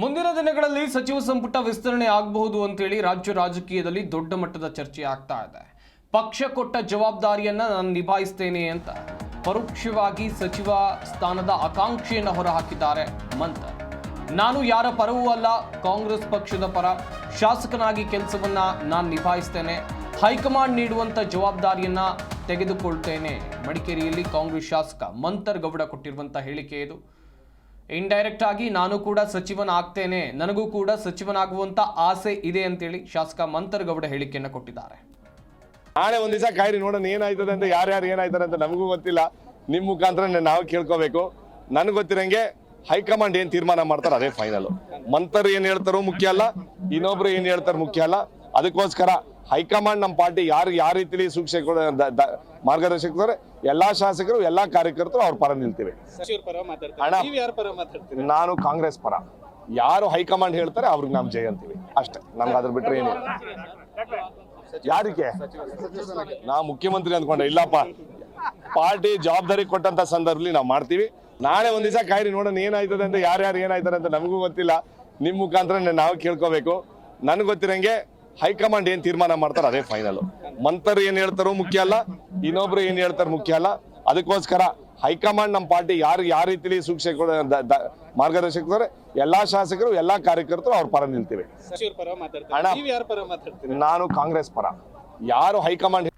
ಮುಂದಿನ ದಿನಗಳಲ್ಲಿ ಸಚಿವ ಸಂಪುಟ ವಿಸ್ತರಣೆ ಆಗಬಹುದು ಅಂತೇಳಿ ರಾಜ್ಯ ರಾಜಕೀಯದಲ್ಲಿ ದೊಡ್ಡ ಮಟ್ಟದ ಚರ್ಚೆ ಆಗ್ತಾ ಇದೆ. ಪಕ್ಷ ಕೊಟ್ಟ ಜವಾಬ್ದಾರಿಯನ್ನು ನಾನು ನಿಭಾಯಿಸ್ತೇನೆ ಅಂತ ಪರೋಕ್ಷವಾಗಿ ಸಚಿವ ಸ್ಥಾನದ ಆಕಾಂಕ್ಷೆಯನ್ನು ಹೊರಹಾಕಿದ್ದಾರೆ ಮಂತ್ ನಾನು ಯಾರ ಪರವೂ ಅಲ್ಲ, ಕಾಂಗ್ರೆಸ್ ಪಕ್ಷದ ಪರ ಶಾಸಕನಾಗಿ ಕೆಲಸವನ್ನ ನಾನು ನಿಭಾಯಿಸ್ತೇನೆ. ಹೈಕಮಾಂಡ್ ನೀಡುವಂತ ಜವಾಬ್ದಾರಿಯನ್ನ ತೆಗೆದುಕೊಳ್ತೇನೆ. ಮಡಿಕೇರಿಯಲ್ಲಿ ಕಾಂಗ್ರೆಸ್ ಶಾಸಕ ಮಂತರ್ ಗೌಡ ಕೊಟ್ಟಿರುವಂಥ ಹೇಳಿಕೆ ಇದು. ಇಂಡೈರೆಕ್ಟ್ ಆಗಿ ನಾನು ಕೂಡ ಸಚಿವನಾಗ್ತೇನೆ. ನನಗೂ ಕೂಡ ಸಚಿವನಾಗುವಂತ ಆಸೆ ಇದೆ ಅಂತೇಳಿ ಶಾಸಕ ಮಂತರಗೌಡ ಗೌಡ ಹೇಳಿಕೆಯನ್ನು ಕೊಟ್ಟಿದ್ದಾರೆ. ನಾಳೆ ಒಂದ್ ದಿವಸ ಕಾಯ್ರಿ ನೋಡೋಣ ಏನಾಯ್ತದೆ ಅಂತ, ಯಾರ್ಯಾರು ಏನಾಯ್ತಾರೆ ಅಂತ ನಮಗೂ ಗೊತ್ತಿಲ್ಲ. ನಿಮ್ ಮುಖಾಂತರ ನಾವು ಕೇಳ್ಕೋಬೇಕು. ನನ್ಗೆ ಗೊತ್ತಿರಂಗೆ ಹೈಕಮಾಂಡ್ ಏನ್ ತೀರ್ಮಾನ ಮಾಡ್ತಾರ ಅದೇ ಫೈನಲ್ ಮಂತರ್ ಏನ್ ಹೇಳ್ತಾರೋ ಮುಖ್ಯ ಅಲ್ಲ, ಇನ್ನೊಬ್ರು ಏನ್ ಹೇಳ್ತಾರ ಮುಖ್ಯ ಅಲ್ಲ. ಅದಕ್ಕೋಸ್ಕರ ಹೈಕಮಾಂಡ್ ನಮ್ಮ ಪಾರ್ಟಿ ಯಾರು ಯಾವ ರೀತಿಲಿ ಸೂಕ್ಷ್ಮ ಮಾರ್ಗದರ್ಶಕರು ಎಲ್ಲಾ ಶಾಸಕರು ಎಲ್ಲಾ ಕಾರ್ಯಕರ್ತರು ಅವ್ರ ಪರ ನಿಲ್ತೀವಿ. ನಾನು ಕಾಂಗ್ರೆಸ್ ಪರ. ಯಾರು ಹೈಕಮಾಂಡ್ ಹೇಳ್ತಾರೆ ಅವ್ರಿಗೆ ನಾವು ಜಯ ಅಂತೀವಿ. ಅಷ್ಟೇ. ನಮ್ಗೆ ಅದ್ರ ಬಿಟ್ರೆ ಏನಿಲ್ಲ. ಯಾರಿಗೆ? ನಾ ಮುಖ್ಯಮಂತ್ರಿ ಅಂದ್ಕೊಂಡೆ ಇಲ್ಲಪ್ಪ. ಪಾರ್ಟಿ ಜವಾಬ್ದಾರಿ ಕೊಟ್ಟಂತ ಸಂದರ್ಭದಲ್ಲಿ ನಾವು ಮಾಡ್ತೀವಿ. ನಾಳೆ ಒಂದ್ ದಿವಸ ಕಾಯ್ರಿ ನೋಡೋಣ ಏನಾಯ್ತದೆ ಅಂತ ಯಾರ್ಯಾರು ಏನಾಯ್ತಾರೆ ಅಂತ ನಮಗೂ ಗೊತ್ತಿಲ್ಲ. ನಿಮ್ಮ ಮುಖಾಂತರ ನಾವು ಕೇಳ್ಕೋಬೇಕು. ನನ್ಗೆ ಗೊತ್ತಿರಂಗೆ ಹೈಕಮಾಂಡ್ ಏನ್ ತೀರ್ಮಾನ ಮಾಡ್ತಾರ ಅದೇ ಫೈನಲ್ ಮಂತರ್ ಏನ್ ಹೇಳ್ತಾರೋ ಮುಖ್ಯ ಅಲ್ಲ ಇನ್ನೊಬ್ರು ಏನ್ ಹೇಳ್ತಾರ ಮುಖ್ಯ ಅಲ್ಲ. ಅದಕ್ಕೋಸ್ಕರ ಹೈಕಮಾಂಡ್ ನಮ್ಮ ಪಾರ್ಟಿ ಯಾರು ಯಾವ ರೀತಿಲಿ ಸೂಕ್ಷ್ಮ ಮಾರ್ಗದರ್ಶಕರು ಎಲ್ಲಾ ಶಾಸಕರು ಎಲ್ಲಾ ಕಾರ್ಯಕರ್ತರು ಅವ್ರ ಪರ ನಿಲ್ತೀವಿ. ನಾನು ಕಾಂಗ್ರೆಸ್ ಪರ. ಯಾರು ಹೈಕಮಾಂಡ್